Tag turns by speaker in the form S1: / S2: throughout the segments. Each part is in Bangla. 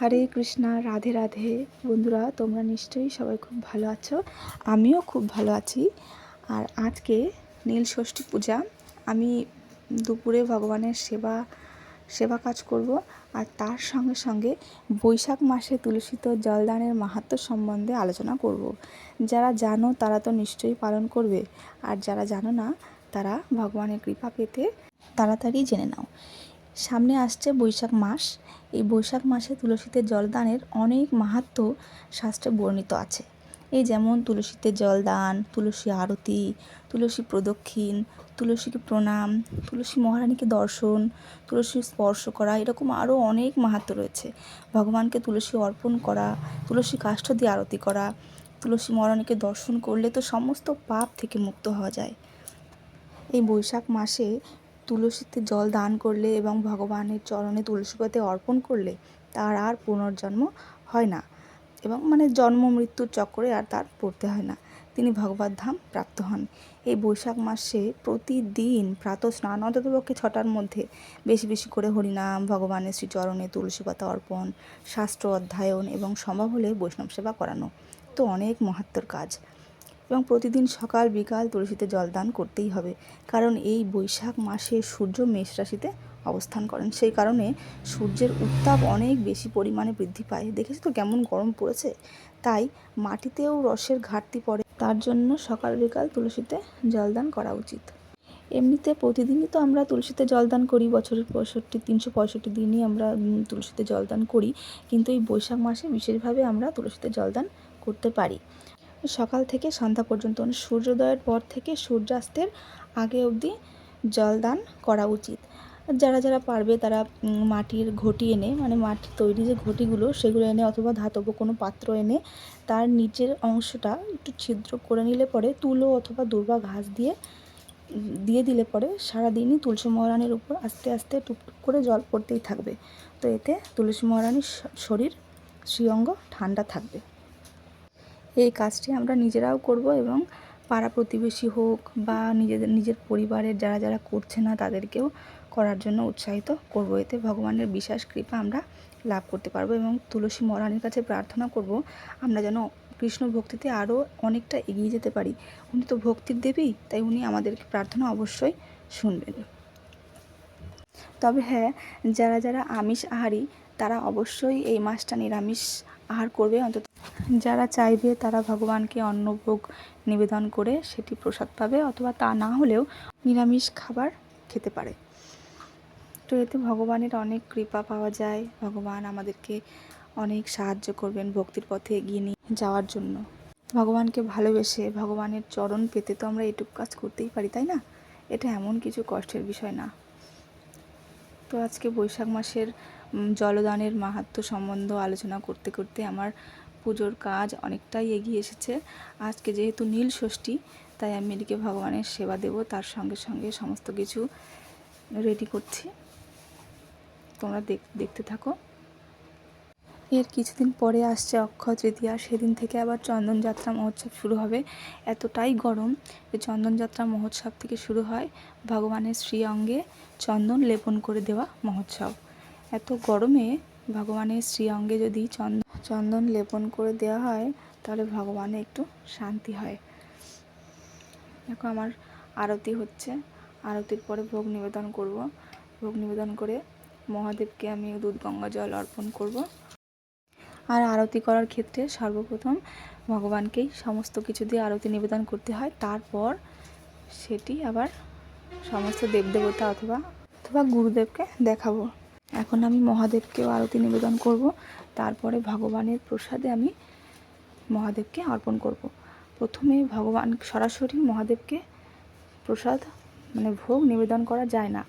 S1: হরে কৃষ্ণা, রাধে রাধে। বন্ধুরা, তোমরা নিশ্চয়ই সবাই খুব ভালো আছো। আমিও খুব ভালো আছি। আর আজকে নীল ষষ্ঠী পূজা। আমি দুপুরে ভগবানের সেবা সেবা কাজ করব। আর তার সঙ্গে সঙ্গে বৈশাখ মাসে তুলসীত জলদানের মাহাত্ম্য সম্বন্ধে আলোচনা করব। যারা জানো, তারা তো নিশ্চয়ই পালন করবে। আর যারা জানো না, তারা ভগবানের কৃপা পেতে তাড়াতাড়ি জেনে নাও। সামনে আসছে বৈশাখ মাস। এই বৈশাখ মাসে তুলসীতে জলদানের অনেক মাহাত্ম্য শাস্ত্রে বর্ণিত আছে। এই যেমন তুলসীতে জলদান, তুলসী আরতি, তুলসী প্রদক্ষিণ, তুলসীকে প্রণাম, তুলসী মহারানীকে দর্শন, তুলসী স্পর্শ করা, এরকম আরও অনেক মাহাত্ম্য রয়েছে। ভগবানকে তুলসী অর্পণ করা, তুলসী কাষ্ঠ দিয়ে আরতি করা, তুলসী মহারানীকে দর্শন করলে তো সমস্ত পাপ থেকে মুক্ত হওয়া যায়। এই বৈশাখ মাসে তুলসীতে জল দান করলে এবং ভগবানের চরণে তুলসী পাতে অর্পণ করলে তার আর পুনর্জন্ম হয় না এবং মানে জন্ম মৃত্যুর চক্রে আর তার পড়তে হয় না। তিনি ভগবত ধাম প্রাপ্ত হন। এই বৈশাখ মাসে প্রতিদিন প্রাত স্নান অন্ততপক্ষে ছটার মধ্যে বেশি বেশি করে হরিনাম, ভগবানের শ্রীচরণে তুলসী পাতা অর্পণ, শাস্ত্র অধ্যয়ন এবং সম্ভব হলে বৈষ্ণব সেবা করানো। তো অনেক মহাত্মর কাজ। এবং প্রতিদিন সকাল, বিকাল তুলসীতে জলদান করতেই হবে। কারণ এই বৈশাখ মাসে সূর্য মেষ রাশিতে অবস্থান করেন। সেই কারণে সূর্যের উত্তাপ অনেক বেশি পরিমাণে বৃদ্ধি পায়। দেখেছি তো কেমন গরম পড়েছে? তাই মাটিতেও রসের ঘাটতি পড়ে। তার জন্য সকাল, বিকাল তুলসীতে জলদান করা উচিত। এমনিতে প্রতিদিনই তো আমরা তুলসীতে জলদান করি। বছরের পঁয়ষট্টি, তিনশো পঁয়ষট্টি দিনই আমরা তুলসীতে জলদান করি। কিন্তু এই বৈশাখ মাসে বিশেষভাবে আমরা তুলসীতে জলদান করতে পারি। সকাল থেকে সন্ধ্যা পর্যন্ত মানে সূর্যোদয়ের পর থেকে সূর্যাস্তের আগে অবধি জলদান করা উচিত। যারা যারা পারবে তারা মাটির ঘটি এনে মানে মাটির তৈরি যে ঘটিগুলো সেগুলো এনে অথবা ধাতব কোনো পাত্র এনে তার নিচের অংশটা একটু ছিদ্র করে নিলে পরে তুলো অথবা দুর্বা ঘাস দিয়ে দিয়ে দিলে পরে সারাদিনই তুলসী মহারানীর উপর আস্তে আস্তে টুপটুপ করে জল পড়তেই থাকবে। তো এতে তুলসী মহারানীর শরীর শ্রীঅঙ্গ ঠান্ডা থাকবে। এই কাজটি আমরা নিজেরাও করব এবং পাড়া প্রতিবেশী হোক বা নিজেদের, নিজের পরিবারের যারা যারা করছে না তাদেরকেও করার জন্য উৎসাহিত করব। এতে ভগবানের বিশ্বাস কৃপা আমরা লাভ করতে পারব এবং তুলসী মহারানীর কাছে প্রার্থনা করব, আমরা যেন কৃষ্ণ ভক্তিতে আরও অনেকটা এগিয়ে যেতে পারি। উনি তো ভক্তির দেবী, তাই উনি আমাদেরকে প্রার্থনা অবশ্যই শুনবেন। তবে হ্যাঁ যারা যারা আমিষ আহারি তারা অবশ্যই এই মাসটা নিরামিষ আহার করবে অন্তত। যারা চাইবে তারা ভগবানকে অন্নভোগ নিবেদন করে সেটি প্রসাদ পাবে, অথবা তা না হলেও নিরামিষ খাবার খেতে পারে। তো এতে ভগবানের অনেক কৃপা পাওয়া যায়। ভগবান আমাদেরকে অনেক সাহায্য করবেন ভক্তির পথে এগিয়ে নিয়ে যাওয়ার জন্য। ভগবানকে ভালোবেসে ভগবানের চরণ পেতে তো আমরা এটুকু কাজ করতেই পারি, তাই না? এটা এমন কিছু কষ্টের বিষয় না। তো আজকে বৈশাখ মাসের জলদানের মাহাত্ম সম্বন্ধ আলোচনা করতে করতে আমার পুজোর কাজ অনেকটাই এগিয়ে এসেছে। আজকে যেহেতু নীল ষষ্ঠী, তাই আমি এদিকে ভগবানের সেবা দেব, তার সঙ্গে সঙ্গে সমস্ত কিছু রেডি করছি। তোমরা দেখ, দেখতে থাকো। এর কিছুদিন পরে আসছে অক্ষয় তৃতীয়া। সেদিন থেকে আবার চন্দনযাত্রা মহোৎসব শুরু হবে। এতটাই গরম যে চন্দনযাত্রা মহোৎসব থেকে শুরু হয় ভগবানের শ্রী অঙ্গে চন্দন লেপন করে দেওয়া মহোৎসব। এত গরমে ভগবানের শ্রী অঙ্গে যদি চন্দন চন্দন লেপন করে দেওয়া হয়, তাহলে ভগবানে একটু শান্তি হয়। দেখো আমার আরতি হচ্ছে। আরতির পরে ভোগ নিবেদন করব। ভোগ নিবেদন করে মহাদেবকে আমি দুধ গঙ্গা জল অর্পণ করব। আর আরতি করার ক্ষেত্রে সর্বপ্রথম ভগবানকেই সমস্ত কিছু দিয়ে আরতি নিবেদন করতে হয়। তারপর সেটি আবার সমস্ত দেবদেবতা অথবা অথবা গুরুদেবকে দেখাবো। এখন আমি মহাদেবকেও আরতি নিবেদন করব। তারপরে ভগবানের প্রসাদে আমি মহাদেবকে অর্পণ করব। প্রথমে ভগবান সরাসরি মহাদেবকে প্রসাদ মানে ভোগ নিবেদন করা যায় না।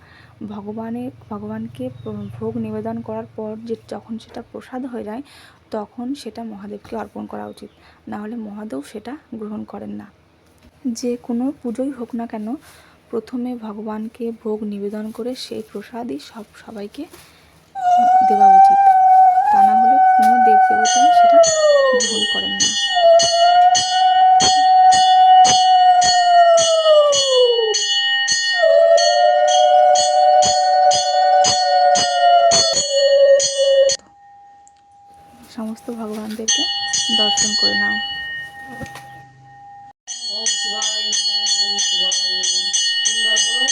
S1: ভগবানের ভগবানকে ভোগ নিবেদন করার পর যে যখন সেটা প্রসাদ হয়ে যায়, তখন সেটা মহাদেবকে অর্পণ করা উচিত। না হলে মহাদেব সেটা গ্রহণ করেন না। যে কোনো পুজোই হোক না কেন, প্রথমে ভগবানকে ভোগ নিবেদন করে সেই প্রসাদই সব সবাইকে দেওয়া উচিত। সমস্ত ভগবানদেরকে দর্শন করে নাও।
S2: শিবায় নমঃ শিবায় নমঃ। তিনবার বলো।